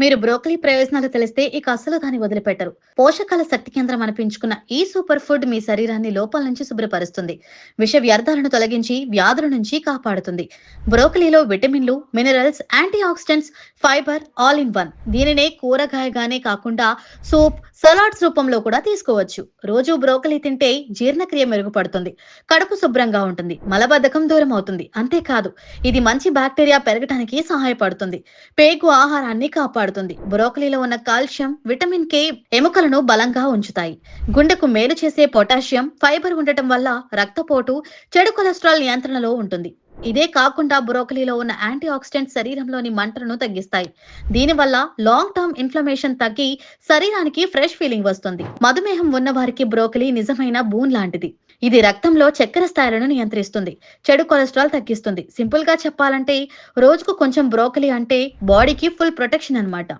మీరు బ్రోకలీ ప్రయోజనాలు తెలిస్తే ఇక అసలు దాన్ని వదిలిపెట్టరు. పోషకాల శక్తి కేంద్రం అనిపించుకున్న ఈ సూపర్ ఫుడ్ మీ శరీరాన్ని లోపల నుంచి శుభ్రపరుస్తుంది. విష వ్యర్థాలను తొలగించి వ్యాధుల నుంచి కాపాడుతుంది. బ్రోకలీలో విటమిన్లు minerals antioxidants fibre all in one దీనినే కూరగాయగానే కాకుండా సూప్ సలాడ్స్ రూపంలో కూడా తీసుకోవచ్చు. రోజు బ్రోకలీ తింటే జీర్ణక్రియ మెరుగుపడుతుంది. కడుపు శుభ్రంగా ఉంటుంది. మలబద్ధకం దూరం అవుతుంది అంతేకాదు ఇది మంచి బ్యాక్టీరియా పెరగడానికి సహాయపడుతుంది. పేగు ఆహారాన్ని కాపాడుతుంది బ్రోకలీలో ఉన్న కాల్షియం విటమిన్ కే ఎముకలను బలంగా ఉంచుతాయి. గుండెకు మేలు చేసే పొటాషియం ఫైబర్ ఉండటం వల్ల రక్తపోటు చెడు కొలెస్ట్రాల్ నియంత్రణలో ఉంటుంది. ఇదే కాకుండా బ్రోకలీలో ఉన్న యాంటీ ఆక్సిడెంట్ శరీరంలోని మంటలను తగ్గిస్తాయి. దీనివల్ల లాంగ్ టర్మ్ ఇన్ఫ్లమేషన్ తగ్గి శరీరానికి ఫ్రెష్ ఫీలింగ్ వస్తుంది. మధుమేహం ఉన్న వారికి బ్రోకలీ నిజమైన బూన్ లాంటిది. ఇది రక్తంలో చక్కెర స్థాయిలను నియంత్రిస్తుంది చెడు కొలెస్ట్రాల్ తగ్గిస్తుంది. సింపుల్గా చెప్పాలంటే రోజుకు కొంచెం బ్రోకలీ అంటే బాడీకి ఫుల్ ప్రొటెక్షన్ అన్నమాట.